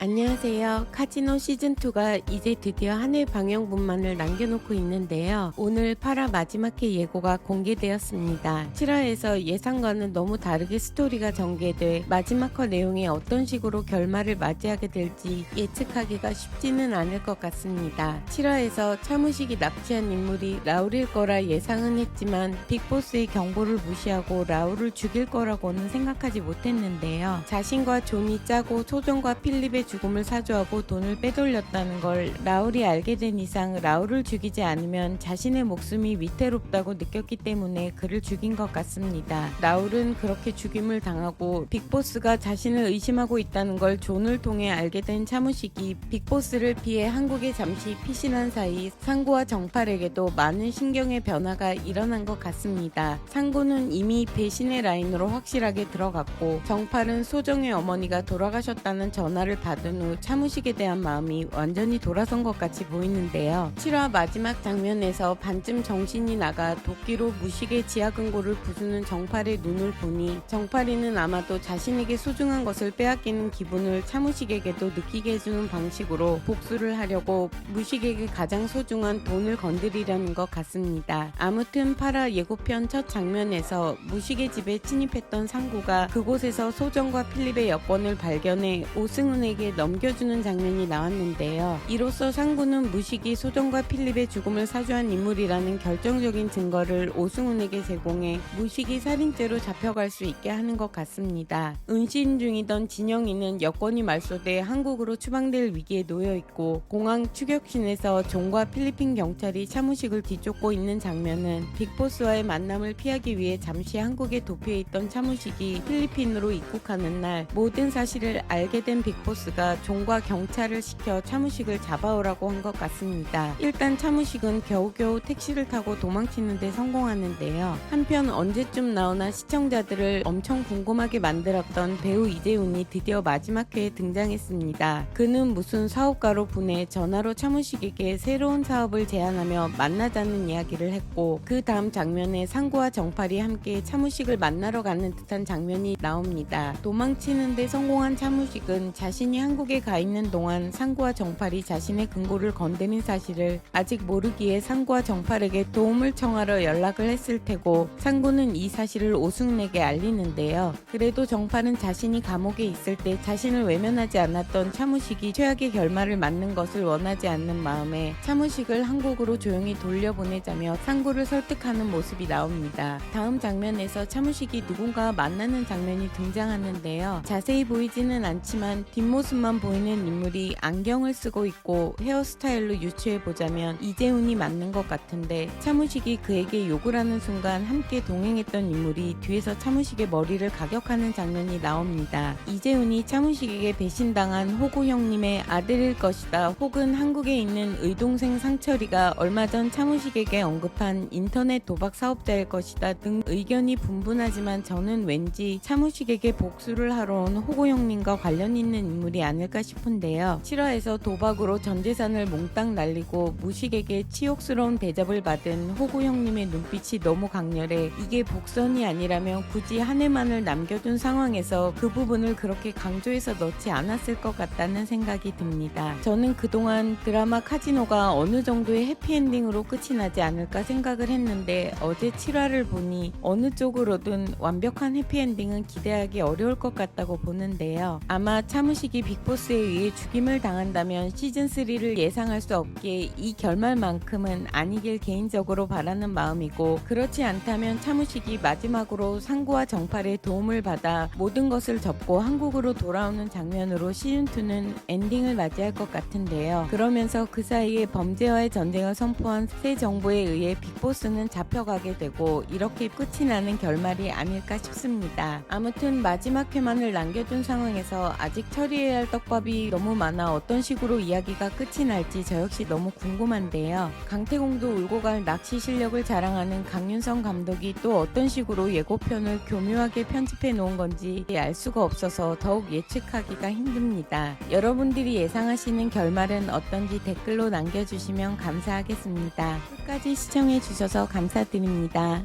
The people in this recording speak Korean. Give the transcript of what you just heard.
안녕하세요. 카지노 시즌2가 이제 드디어 한 해 방영분만을 남겨놓고 있는데요. 오늘 8화 마지막 회 예고가 공개되었습니다. 7화에서 예상과는 너무 다르게 스토리가 전개돼 마지막 화 내용이 어떤 식으로 결말을 맞이하게 될지 예측하기가 쉽지는 않을 것 같습니다. 7화에서 차무식이 납치한 인물이 라울일 거라 예상은 했지만 빅보스의 경고를 무시하고 라울을 죽일 거라고는 생각하지 못했는데요. 자신과 존이 짜고 소정과 필립의 죽음을 사주하고 돈을 빼돌렸다는 걸 라울이 알게 된 이상 라울을 죽이지 않으면 자신의 목숨이 위태롭다고 느꼈기 때문에 그를 죽인 것 같습니다. 라울은 그렇게 죽임을 당하고 빅보스가 자신을 의심하고 있다는 걸 존을 통해 알게 된 차무식이 빅보스를 피해 한국에 잠시 피신한 사이 상구와 정팔에게도 많은 신경의 변화가 일어난 것 같습니다. 상구는 이미 배신의 라인으로 확실하게 들어갔고 정팔은 소정의 어머니가 돌아가셨다는 전화를 받은 후 차무식에 대한 마음이 완전히 돌아선 것 같이 보이는데요. 7화 마지막 장면에서 반쯤 정신이 나가 도끼로 무식의 지하근고를 부수는 정팔의 눈을 보니 정팔이는 아마도 자신에게 소중한 것을 빼앗기는 기분을 차무식에게도 느끼게 해주는 방식으로 복수를 하려고 무식에게 가장 소중한 돈을 건드리려는 것 같습니다. 아무튼 8화 예고편 첫 장면에서 무식의 집에 침입했던 상구가 그곳에서 소정과 필립의 여권을 발견해 오승훈에게 넘겨주는 장면이 나왔는데요. 이로써 상구는 무식이 소정과 필립의 죽음을 사주한 인물이라는 결정적인 증거를 오승훈에게 제공해 무식이 살인죄로 잡혀갈 수 있게 하는 것 같습니다. 은신 중이던 진영이는 여권이 말소돼 한국으로 추방될 위기에 놓여 있고 공항 추격신에서 존과 필리핀 경찰이 차무식을 뒤쫓고 있는 장면은 빅보스와의 만남을 피하기 위해 잠시 한국에 도피해 있던 차무식이 필리핀으로 입국하는 날 모든 사실을 알게 된 빅보스가 존과 경찰을 시켜 차무식을 잡아오라고 한 것 같습니다. 일단 차무식은 겨우겨우 택시를 타고 도망치는데 성공하는데요. 한편 언제쯤 나오나 시청자들을 엄청 궁금하게 만들었던 배우 이재훈이 드디어 마지막 회에 등장했습니다. 그는 무슨 사업가로 분해 전화로 차무식에게 새로운 사업을 제안하며 만나자는 이야기를 했고 그 다음 장면에 상구와 정팔이 함께 차무식을 만나러 가는 듯한 장면이 나옵니다. 도망치는데 성공한 차무식은 자신이 한 국에 가 있는 동안 상구와 정팔이 자신의 근고를 건드린 사실을 아직 모르기에 상구와 정팔에게 도움을 청하러 연락을 했을 테고 상구는 이 사실을 오승훈에게 알리는데요. 그래도 정팔은 자신이 감옥에 있을 때 자신을 외면하지 않았던 차무식이 최악의 결말을 맞는 것을 원하지 않는 마음에 차무식을 한국으로 조용히 돌려보내자며 상구를 설득하는 모습이 나옵니다. 다음 장면에서 차무식이 누군가와 만나는 장면이 등장하는데요. 자세히 보이지는 않지만 뒷모습 만 보이는 인물이 안경을 쓰고 있고 헤어스타일로 유추해 보자면 이재훈이 맞는 것 같은데 차무식이 그에게 욕을 하는 순간 함께 동행했던 인물이 뒤에서 차무식의 머리를 가격하는 장면이 나옵니다. 이재훈이 차무식에게 배신당한 호구 형님의 아들일 것이다 혹은 한국에 있는 의동생 상철이가 얼마 전 차무식에게 언급한 인터넷 도박 사업자일 것이다 등 의견이 분분하지만 저는 왠지 차무식에게 복수를 하러 온 호구 형님과 관련 있는 인물이 아닐까 싶은데요. 7화에서 도박으로 전 재산을 몽땅 날리고 무식에게 치욕스러운 대접을 받은 호구 형님의 눈빛이 너무 강렬해 이게 복선이 아니라면 굳이 한 해만을 남겨둔 상황에서 그 부분을 그렇게 강조해서 넣지 않았을 것 같다는 생각이 듭니다. 저는 그동안 드라마 카지노가 어느 정도의 해피엔딩으로 끝이 나지 않을까 생각을 했는데 어제 7화를 보니 어느 쪽으로든 완벽한 해피엔딩은 기대하기 어려울 것 같다고 보는데요. 아마 차무식이 빅보스에 의해 죽임을 당한다면 시즌3를 예상할 수 없기에 이 결말만큼은 아니길 개인적으로 바라는 마음이고 그렇지 않다면 차무식이 마지막으로 상구와 정팔의 도움을 받아 모든 것을 접고 한국으로 돌아오는 장면으로 시즌2는 엔딩을 맞이할 것 같은데요. 그러면서 그 사이에 범죄와의 전쟁을 선포한 새 정부에 의해 빅보스는 잡혀가게 되고 이렇게 끝이 나는 결말이 아닐까 싶습니다. 아무튼 마지막 회만을 남겨둔 상황에서 아직 처리해야 할 떡밥이 너무 많아 어떤 식으로 이야기가 끝이 날지 저 역시 너무 궁금한데요. 강태공도 울고 갈 낚시 실력을 자랑하는 강윤성 감독이 또 어떤 식으로 예고편을 교묘하게 편집해 놓은 건지 알 수가 없어서 더욱 예측하기가 힘듭니다. 여러분들이 예상하시는 결말은 어떤지 댓글로 남겨주시면 감사하겠습니다. 끝까지 시청해 주셔서 감사드립니다.